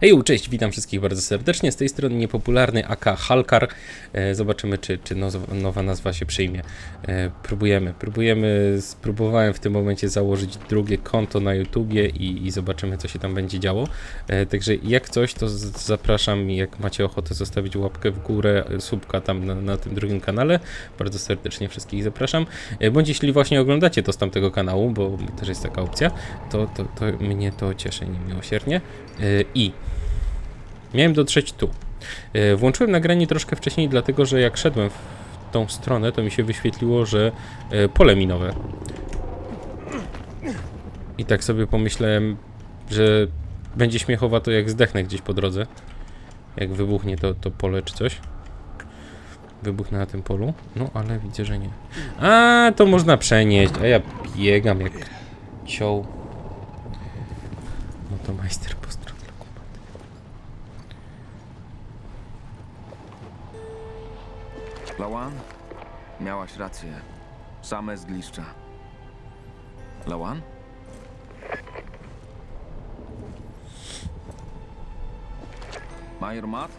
Hej, cześć, witam wszystkich bardzo serdecznie. Z tej strony niepopularny AK Halkar. E, zobaczymy, czy, czy nowa nazwa się przyjmie. E, próbujemy, próbujemy. Spróbowałem w tym momencie założyć drugie konto na YouTubie i, i zobaczymy, co się tam będzie działo. E, także jak coś, to zapraszam, jak macie ochotę zostawić łapkę w górę, subka tam na, na tym drugim kanale. Bardzo serdecznie wszystkich zapraszam. Bądź jeśli właśnie oglądacie to z tamtego kanału, bo też jest taka opcja, to, to, to mnie to cieszy niemiłosiernie. I miałem dotrzeć tu. E, Włączyłem nagranie troszkę wcześniej, dlatego że jak szedłem w tą stronę, to mi się wyświetliło, że e, pole minowe. I tak sobie pomyślałem, że będzie śmiechowato jak zdechnę gdzieś po drodze. Jak wybuchnie to, to pole czy coś. Wybuchnę na tym polu. No ale widzę, że nie. A, to można przenieść. A ja biegam jak cioł. No to majster Lawan? Miałaś rację. Same zgliszcza. Lawan? Major Matt?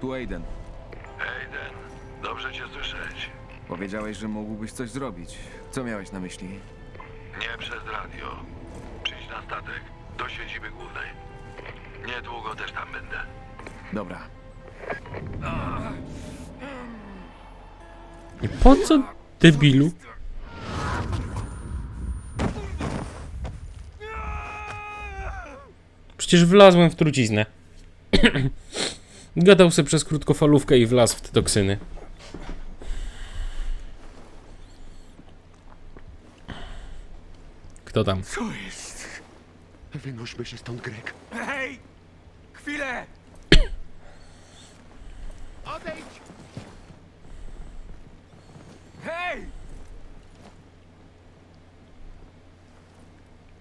Tu Aiden. Aiden, dobrze cię słyszeć. Powiedziałeś, że mógłbyś coś zrobić. Co miałeś na myśli? Nie przez radio. Przyjdź na statek, do siedziby głównej. Niedługo też tam będę. Dobra. I po co debilu? Przecież wlazłem w truciznę. Gadał sobie przez krótkofalówkę i wlazł w te toksyny. Kto tam? Co jest? Wynośmy się stąd, Greg. Hej! Chwilę! Odejdź! Hej!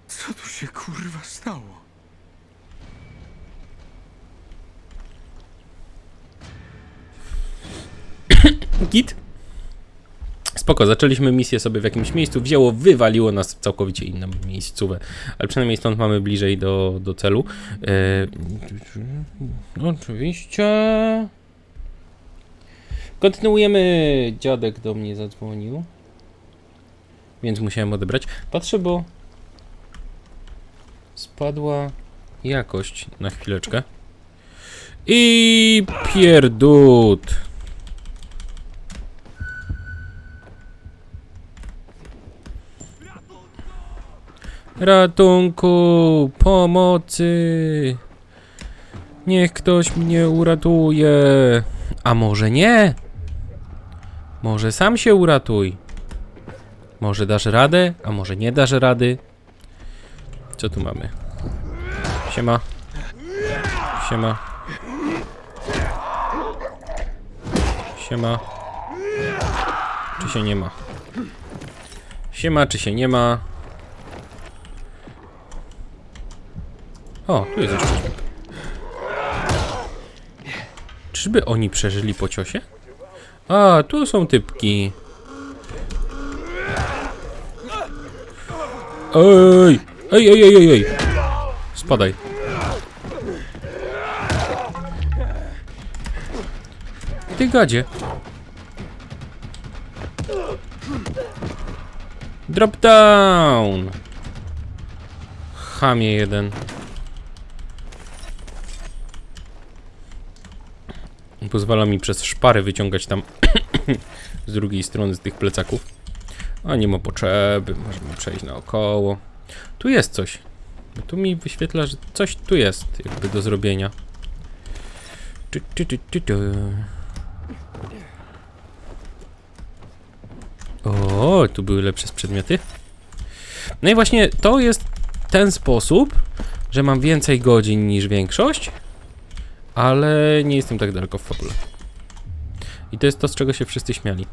Co tu się kurwa stało? Git? Spoko, zaczęliśmy misję sobie w jakimś miejscu, wzięło, wywaliło nas całkowicie inną miejscówę, ale przynajmniej stąd mamy bliżej do, do celu. E, oczywiście. Kontynuujemy. Dziadek do mnie zadzwonił, więc musiałem odebrać. Patrzę, bo spadła jakość na chwileczkę. I pierdut. Ratunku! Pomocy! Niech ktoś mnie uratuje! A może nie? Może sam się uratuj? Może dasz radę, a może nie dasz rady? Co tu mamy? Siema. Siema. Siema. Czy się nie ma? Siema, czy się nie ma? O, tu jest jeszcze typ. Czyżby oni przeżyli po ciosie? A, tu są typki. Ej! Ej, ej, ej, ej, ej! Spadaj. Ty gadzie. Drop down! Chamie jeden. Pozwala mi przez szpary wyciągać tam z drugiej strony z tych plecaków. A nie ma potrzeby, możemy przejść naokoło. Tu jest coś. Tu mi wyświetla, że coś tu jest jakby do zrobienia. O, tu były lepsze przedmioty. No i właśnie to jest ten sposób, że mam więcej godzin niż większość, ale nie jestem tak daleko w fabule. I to jest to, z czego się wszyscy śmiali.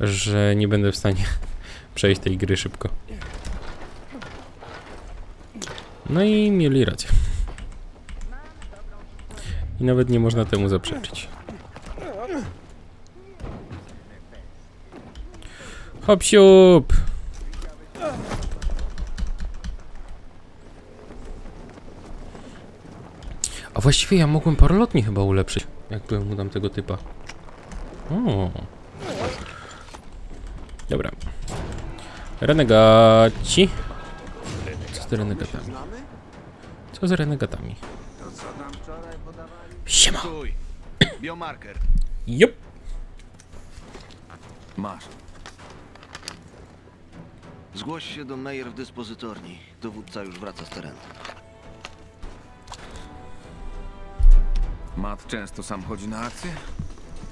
że nie będę w stanie przejść tej gry szybko. No i mieli rację. I nawet nie można temu zaprzeczyć. Hop siup! A właściwie ja mogłem parolotni chyba ulepszyć, jak byłem mu tego typa. O. Dobra. Renegaci. Co z renegatami? Co z renegatami? Siema! Stój. Biomarker. Jup! Masz. Zgłoś się do Meyer w dyspozytorni. Dowódca już wraca z terenu. Matt często sam chodzi na akcję?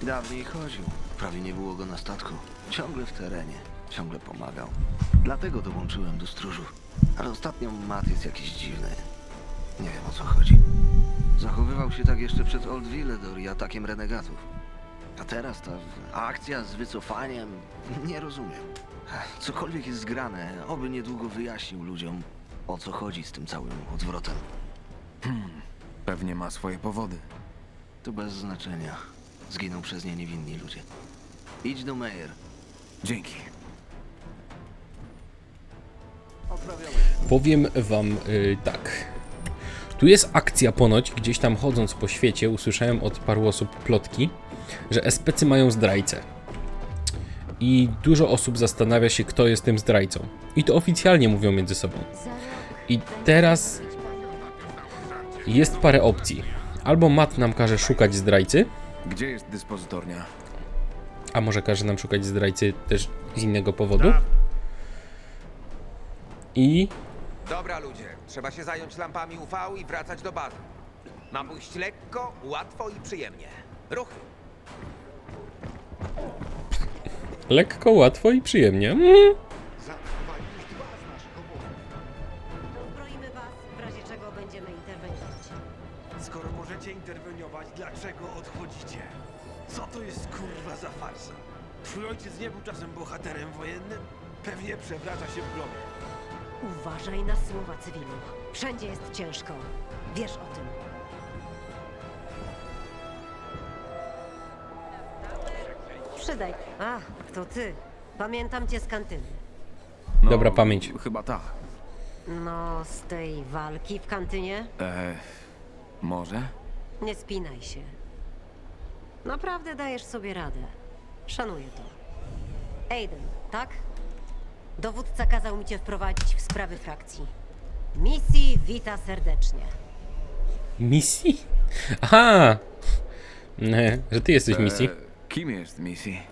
Dawniej chodził. Prawie nie było go na statku. Ciągle w terenie. Ciągle pomagał. Dlatego dołączyłem do stróżu. Ale ostatnio Matt jest jakiś dziwny. Nie wiem o co chodzi. Zachowywał się tak jeszcze przed Old Villedor i atakiem renegatów. A teraz ta akcja z wycofaniem... Nie rozumiem. Cokolwiek jest zgrane, oby niedługo wyjaśnił ludziom, o co chodzi z tym całym odwrotem. Pewnie ma swoje powody. To bez znaczenia. Zginą przez nie niewinni ludzie. Idź do Meyer. Dzięki. Powiem wam y, tak. Tu jest akcja ponoć, gdzieś tam chodząc po świecie, usłyszałem od paru osób plotki, że SPC mają zdrajcę. I dużo osób zastanawia się, kto jest tym zdrajcą. I to oficjalnie mówią między sobą. I teraz jest parę opcji. Albo Matt nam każe szukać zdrajcy, Gdzie jest dyspozytornia? A może każe nam szukać zdrajcy też z innego powodu. I Dobra ludzie, trzeba się zająć lampami UV i wracać do bazy. Ma pójść lekko, łatwo i przyjemnie. Ruchy. lekko, łatwo i przyjemnie. Mm. Twój ojciec nie był czasem bohaterem wojennym? Pewnie przewraca się w grobie. Uważaj na słowa cywilu. Wszędzie jest ciężko. Wiesz o tym. Przydaj. A, to ty. Pamiętam cię z kantyny. No, Dobra pamięć. Chyba tak. No, z tej walki w kantynie? E, może? Nie spinaj się. Naprawdę dajesz sobie radę. Szanuję to. Aiden, tak? Dowódca kazał mi cię wprowadzić w sprawy frakcji. Misji wita serdecznie. Misji? Aha! Nie, że ty jesteś misji. E, kim jest misji?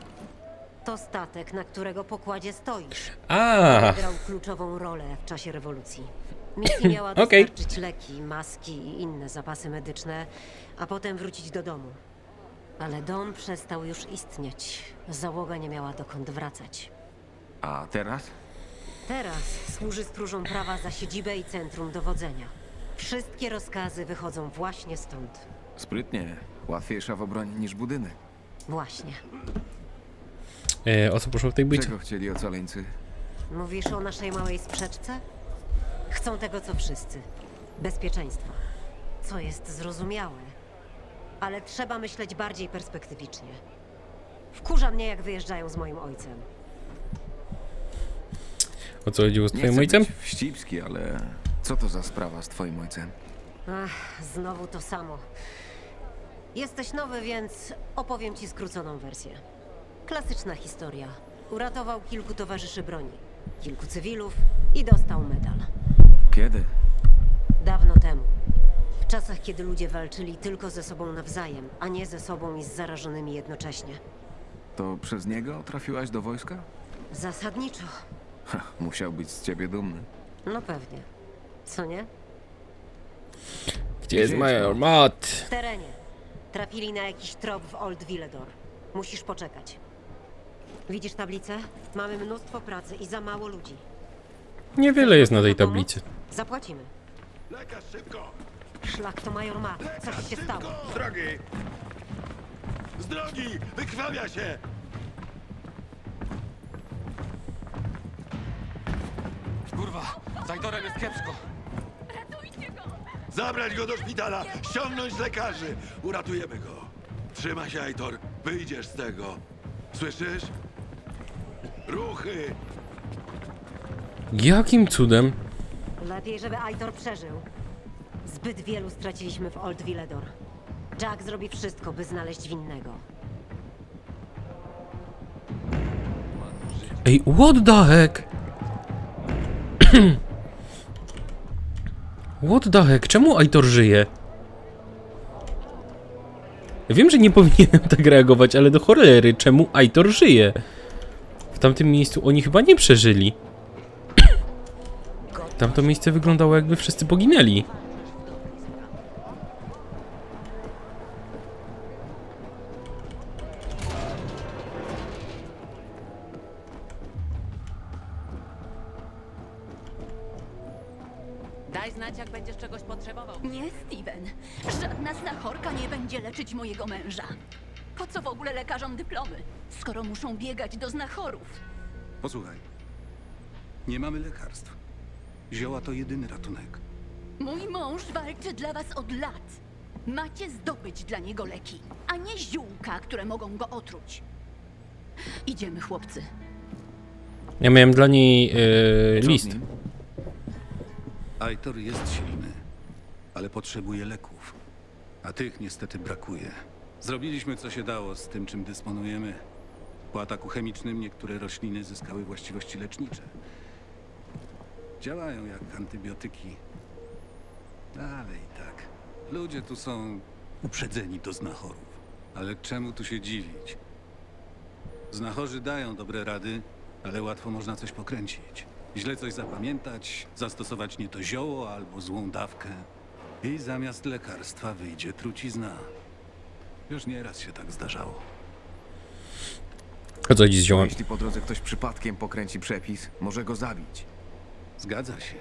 To statek, na którego pokładzie stoisz. A, Grał kluczową rolę w czasie rewolucji. Misja miała Okej. dostarczyć leki, maski i inne zapasy medyczne, a potem wrócić do domu. Ale dom przestał już istnieć. Załoga nie miała dokąd wracać. A teraz? Teraz służy stróżom prawa za siedzibę i centrum dowodzenia. Wszystkie rozkazy wychodzą właśnie stąd. Sprytnie. Łatwiejsza w obronie niż budynek. Właśnie. e, o co poszło w tej bójce? Czego chcieli ocaleńcy? Mówisz o naszej małej sprzeczce? Chcą tego, co wszyscy. Bezpieczeństwa. Co jest zrozumiałe. Ale trzeba myśleć bardziej perspektywicznie. Wkurza mnie, jak wyjeżdżają z moim ojcem. O co chodziło z Nie twoim chcę ojcem? być wścibski, ale co to za sprawa z twoim ojcem? Ach, znowu to samo. Jesteś nowy, więc opowiem ci skróconą wersję. Klasyczna historia. Uratował kilku towarzyszy broni, kilku cywilów i dostał medal. Kiedy? Dawno temu. W czasach, kiedy ludzie walczyli tylko ze sobą nawzajem, a nie ze sobą i z zarażonymi jednocześnie. To przez niego trafiłaś do wojska? Zasadniczo. Ha, musiał być z ciebie dumny. No pewnie. Co nie? Gdzie jest Gdzie Major jest Matt? W terenie. Trafili na jakiś trop w Old Villedor. Musisz poczekać. Widzisz tablicę? Mamy mnóstwo pracy i za mało ludzi. Niewiele jest na tej tablicy. Zapłacimy. Lekarz, szybko! Szlak to major ma. Coś się stało. Z drogi! Z drogi! Wykrwawia się! Kurwa, z Aitorem jest kiepsko. Zabrać go do szpitala! Ściągnąć lekarzy! Uratujemy go! Trzymaj się, Aitor! Wyjdziesz z tego! Słyszysz? Ruchy! Jakim cudem? Lepiej, żeby Aitor przeżył. Zbyt wielu straciliśmy w Old Villedor. Jack zrobi wszystko, by znaleźć winnego. Ej, what the heck? what the heck? Czemu Aitor żyje? Wiem, że nie powinienem tak reagować, ale do cholery, czemu Aitor żyje? W tamtym miejscu oni chyba nie przeżyli. Tamto miejsce wyglądało jakby wszyscy poginęli. Nie mamy lekarstw. Zioła to jedyny ratunek. Mój mąż walczy dla was od lat. Macie zdobyć dla niego leki, a nie ziółka, które mogą go otruć. Idziemy, chłopcy. Ja miałem dla niej yy, Co z list. nim? Aitor jest silny, ale potrzebuje leków. A tych niestety brakuje. Zrobiliśmy co się dało z tym, czym dysponujemy. Po ataku chemicznym niektóre rośliny zyskały właściwości lecznicze. Działają jak antybiotyki. Ale i tak. Ludzie tu są uprzedzeni do znachorów. Ale czemu tu się dziwić? Znachorzy dają dobre rady, ale łatwo można coś pokręcić. Źle coś zapamiętać, zastosować nie to zioło albo złą dawkę. I zamiast lekarstwa wyjdzie trucizna. Już nieraz się tak zdarzało. Co chodzi z ziołem? Jeśli po drodze ktoś przypadkiem pokręci przepis, może go zabić. Zgadza się.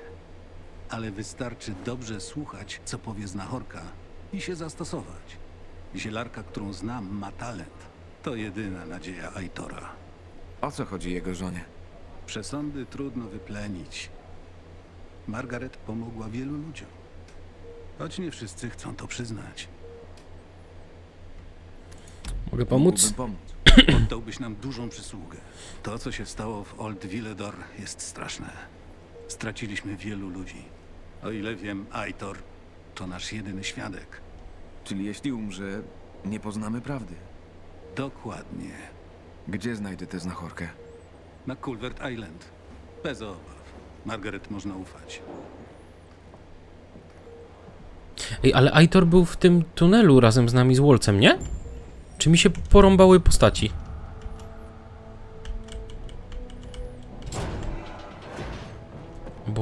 Ale wystarczy dobrze słuchać, co powie znachorka i się zastosować. Zielarka, którą znam, ma talent. To jedyna nadzieja Aitora. O co chodzi jego żonie? Przesądy trudno wyplenić. Margaret pomogła wielu ludziom. Choć nie wszyscy chcą to przyznać. Mogę pomóc? Mógłbym pomóc. Oddałbyś nam dużą przysługę. To, co się stało w Old Villedor, jest straszne. Straciliśmy wielu ludzi. O ile wiem, Aitor to nasz jedyny świadek. Czyli jeśli umrze, nie poznamy prawdy. Dokładnie. Gdzie znajdę tę znachorkę? Na Culvert Island. Bez obaw. Margaret można ufać. Ej, ale Aitor był w tym tunelu razem z nami z Wolcem, nie? Czy mi się porąbały postaci?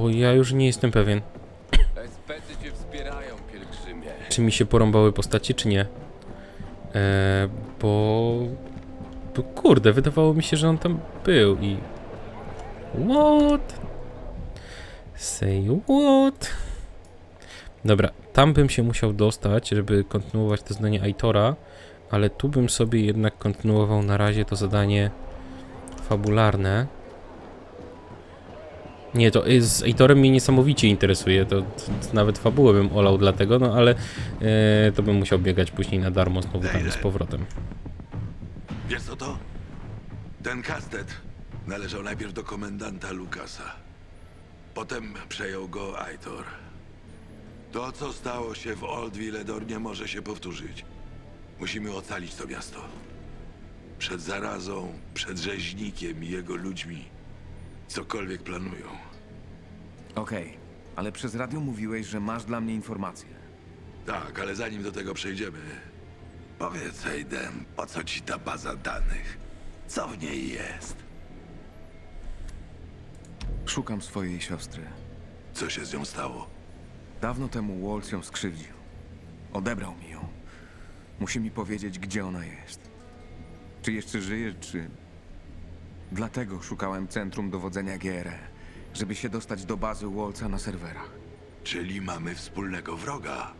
Bo ja już nie jestem pewien. Cię wspierają, pielgrzymie. Czy mi się porąbały postaci, czy nie? Eee, bo... bo... Kurde, wydawało mi się, że on tam był i... What? Say what? Dobra, tam bym się musiał dostać, żeby kontynuować to zadanie Aitora, ale tu bym sobie jednak kontynuował na razie to zadanie fabularne. Nie, to z Aitorem mnie niesamowicie interesuje, to, to, to nawet fabułę bym olał dlatego, no ale e, to bym musiał biegać później na darmo znowu tam z powrotem. Wiesz co to? Ten kastet należał najpierw do komendanta Lukasa. Potem przejął go Aitor. To, co stało się w Old Villedor, nie może się powtórzyć. Musimy ocalić to miasto. Przed zarazą, przed rzeźnikiem i jego ludźmi. Cokolwiek planują. Okej, ale przez radio mówiłeś, że masz dla mnie informacje. Tak, ale zanim do tego przejdziemy, powiedz Aiden, po co ci ta baza danych? Co w niej jest? Szukam swojej siostry. Co się z nią stało? Dawno temu Waltz ją skrzywdził. Odebrał mi ją. Musi mi powiedzieć, gdzie ona jest. Czy jeszcze żyje, czy... Dlatego szukałem centrum dowodzenia GRE, żeby się dostać do bazy Waltza na serwerach. Czyli mamy wspólnego wroga.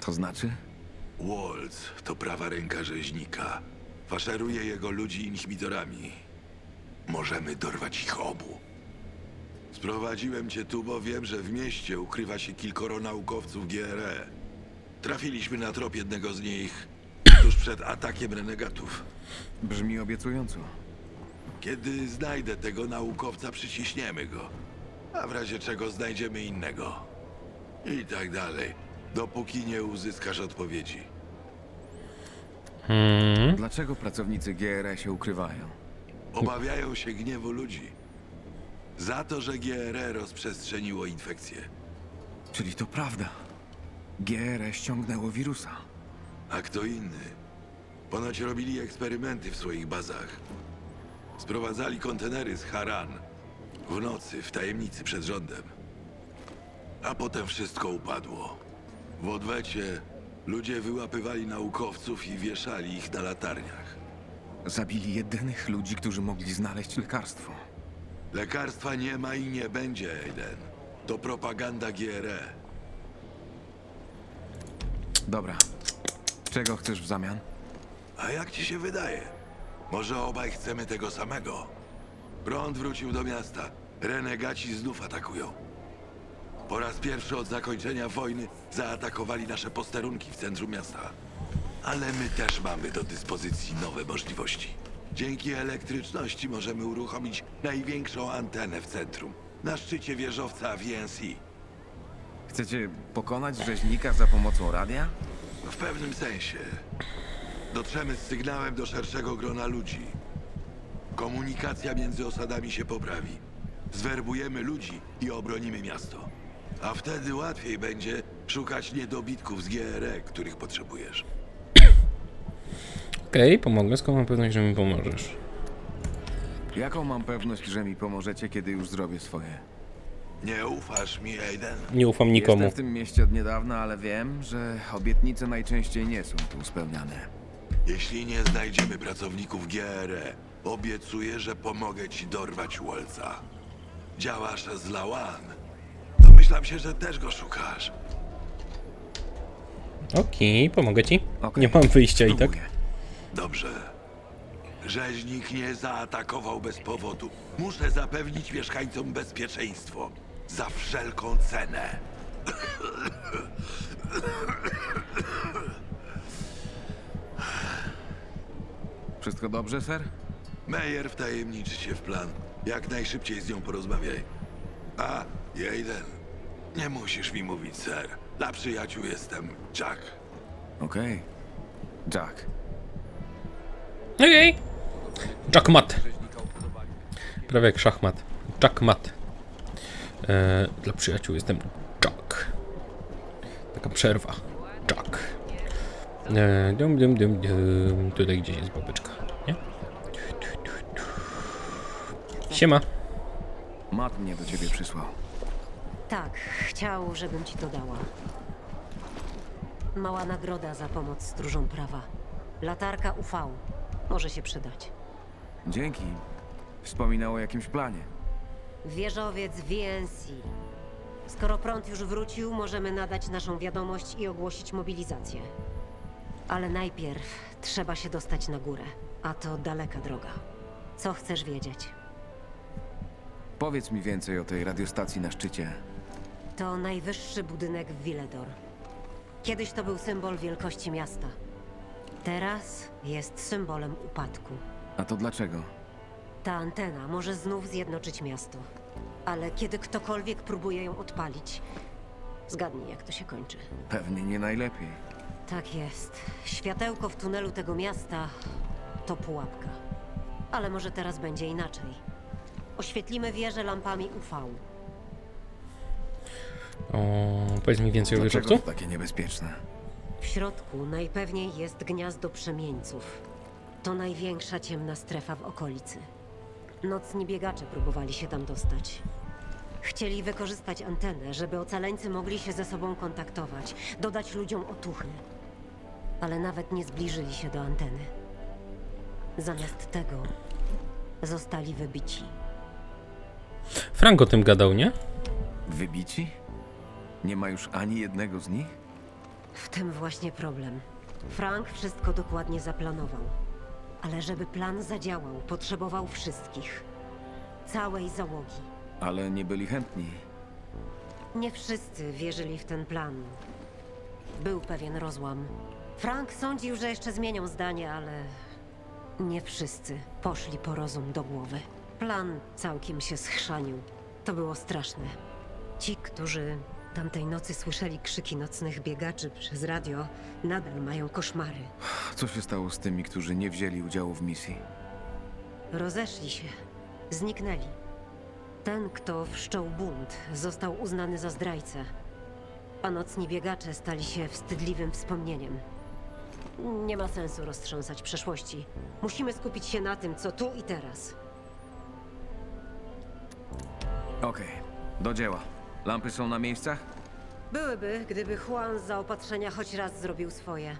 To znaczy? Waltz to prawa ręka rzeźnika. Faszeruje jego ludzi inhibitorami. Możemy dorwać ich obu. Sprowadziłem cię tu, bo wiem, że w mieście ukrywa się kilkoro naukowców GRE. Trafiliśmy na trop jednego z nich tuż przed atakiem renegatów. Brzmi obiecująco. Kiedy znajdę tego naukowca, przyciśniemy go. A w razie czego znajdziemy innego. I tak dalej. Dopóki nie uzyskasz odpowiedzi. Hmm. Dlaczego pracownicy GRE się ukrywają? Obawiają się gniewu ludzi. Za to, że GRE rozprzestrzeniło infekcję. Czyli to prawda. GRE ściągnęło wirusa. A kto inny? Ponoć robili eksperymenty w swoich bazach. Sprowadzali kontenery z Haran. W nocy, w tajemnicy przed rządem. A potem wszystko upadło. W odwecie ludzie wyłapywali naukowców i wieszali ich na latarniach. Zabili jedynych ludzi, którzy mogli znaleźć lekarstwo. Lekarstwa nie ma i nie będzie, Aiden. To propaganda GRE. Dobra. Czego chcesz w zamian? A jak ci się wydaje? Może obaj chcemy tego samego? Prąd wrócił do miasta. Renegaci znów atakują. Po raz pierwszy od zakończenia wojny zaatakowali nasze posterunki w centrum miasta. Ale my też mamy do dyspozycji nowe możliwości. Dzięki elektryczności możemy uruchomić największą antenę w centrum. Na szczycie wieżowca VNC. Chcecie pokonać rzeźnika za pomocą radia? W pewnym sensie. Dotrzemy z sygnałem do szerszego grona ludzi. Komunikacja między osadami się poprawi. Zwerbujemy ludzi i obronimy miasto. A wtedy łatwiej będzie szukać niedobitków z GRE, których potrzebujesz. Okej, pomogę. Skąd mam pewność, że mi pomożesz? Jaką mam pewność, że mi pomożecie, kiedy już zrobię swoje? Nie ufasz mi, Aiden? Nie ufam nikomu. Jestem w tym mieście od niedawna, ale wiem, że obietnice najczęściej nie są tu spełniane. Jeśli nie znajdziemy pracowników GRE, obiecuję, że pomogę ci dorwać Wolca. Działasz z Lawan. Domyślam się, że też go szukasz. Okej, pomogę ci. Okej. Nie mam wyjścia i tak. Dobrze. Rzeźnik nie zaatakował bez powodu. Muszę zapewnić mieszkańcom bezpieczeństwo. Za wszelką cenę. Wszystko dobrze, ser? Meyer wtajemniczy się w plan. Jak najszybciej z nią porozmawiaj. A, jeden. Nie musisz mi mówić, ser. Dla przyjaciół jestem Jack. Okej. Jack. Okej. Jackmat. Prawie jak szachmat. Jackmat. E, dla przyjaciół jestem Jack. Taka przerwa. Jack. E, dum, dum, dum, dum. Tutaj gdzieś jest babeczka, nie? Siema. Matt mnie do ciebie przysłał. Tak, chciał, żebym ci to dała. Mała nagroda za pomoc stróżom prawa. Latarka UV. Może się przydać. Dzięki. Wspominał o jakimś planie. Wieżowiec VNC. Skoro prąd już wrócił, możemy nadać naszą wiadomość i ogłosić mobilizację. Ale najpierw trzeba się dostać na górę, a to daleka droga. Co chcesz wiedzieć? Powiedz mi więcej o tej radiostacji na szczycie. To najwyższy budynek w Villedor. Kiedyś to był symbol wielkości miasta. Teraz jest symbolem upadku. A to dlaczego? Ta antena może znów zjednoczyć miasto. Ale kiedy ktokolwiek próbuje ją odpalić, zgadnij jak to się kończy. Pewnie nie najlepiej. Tak jest. Światełko w tunelu tego miasta to pułapka. Ale może teraz będzie inaczej. Oświetlimy wieżę lampami UV. O, powiedz mi więcej o Dlaczego wieżowcu. to takie niebezpieczne? W środku najpewniej jest gniazdo przemieńców. To największa ciemna strefa w okolicy. Nocni biegacze próbowali się tam dostać. Chcieli wykorzystać antenę, żeby ocaleńcy mogli się ze sobą kontaktować, dodać ludziom otuchy. Ale nawet nie zbliżyli się do anteny. Zamiast tego zostali wybici. Frank o tym gadał, nie? Wybici? Nie ma już ani jednego z nich? W tym właśnie problem. Frank wszystko dokładnie zaplanował. Ale żeby plan zadziałał, potrzebował wszystkich. Całej załogi. Ale nie byli chętni. Nie wszyscy wierzyli w ten plan. Był pewien rozłam. Frank sądził, że jeszcze zmienią zdanie, ale Nie wszyscy poszli po rozum do głowy. Plan całkiem się schrzanił. To było straszne. Ci, którzy tamtej nocy słyszeli krzyki nocnych biegaczy przez radio, nadal mają koszmary. Co się stało z tymi, którzy nie wzięli udziału w misji? Rozeszli się. Zniknęli. Ten, kto wszczął bunt, został uznany za zdrajcę. A nocni biegacze stali się wstydliwym wspomnieniem. Nie ma sensu roztrząsać przeszłości. Musimy skupić się na tym, co tu i teraz. Okej, do dzieła. Lampy są na miejscach? Byłyby, gdyby Juan z zaopatrzenia choć raz zrobił swoje.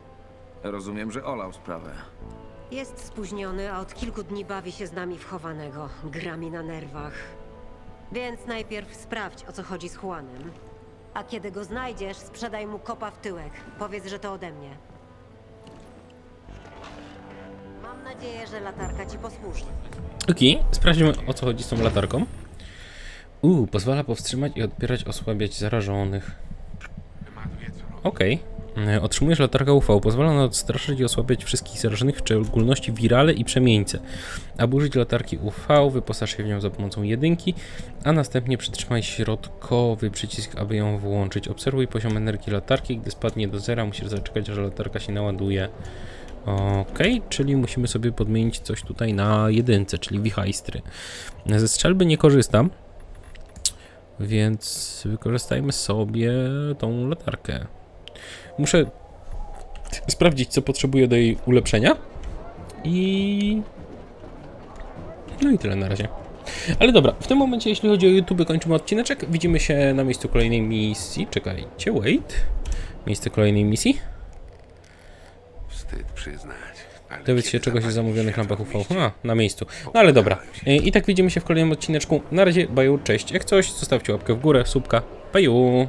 Rozumiem, że olał sprawę. Jest spóźniony, a od kilku dni bawi się z nami wchowanego. Gra mi na nerwach. Więc najpierw sprawdź, o co chodzi z Juanem. A kiedy go znajdziesz, sprzedaj mu kopa w tyłek. Powiedz, że to ode mnie. Nadzieję, że latarka ci posłuży. Okej, sprawdźmy o co chodzi z tą latarką. Uuu, pozwala powstrzymać i odbierać, osłabiać zarażonych. Okej. E, Otrzymujesz latarkę UV. Pozwala ona odstraszyć i osłabiać wszystkich zarażonych, w szczególności wirale i przemieńce. Aby użyć latarki UV, wyposaż się w nią za pomocą jedynki, a następnie przytrzymaj środkowy przycisk, aby ją włączyć. Obserwuj poziom energii latarki. Gdy spadnie do zera, musisz zaczekać, aż latarka się naładuje. Okej, czyli musimy sobie podmienić coś tutaj na jedynce, czyli wichajstry. Ze strzelby nie korzystam, więc wykorzystajmy sobie tą latarkę. Muszę sprawdzić, co potrzebuję do jej ulepszenia. I. No i tyle na razie. Ale dobra, w tym momencie, jeśli chodzi o YouTube, kończymy odcineczek. Widzimy się na miejscu kolejnej misji. Czekajcie, wait. Miejsce kolejnej misji. Wstyd przyznać. ale Dowiedz się kiedy czegoś o zamówionych światło lampach w UV. mieście, A, na miejscu. No ale dobra. Się. I tak widzimy się w kolejnym odcineczku. Na razie, baju, cześć. Jak coś, zostawcie łapkę w górę, subka. Baju.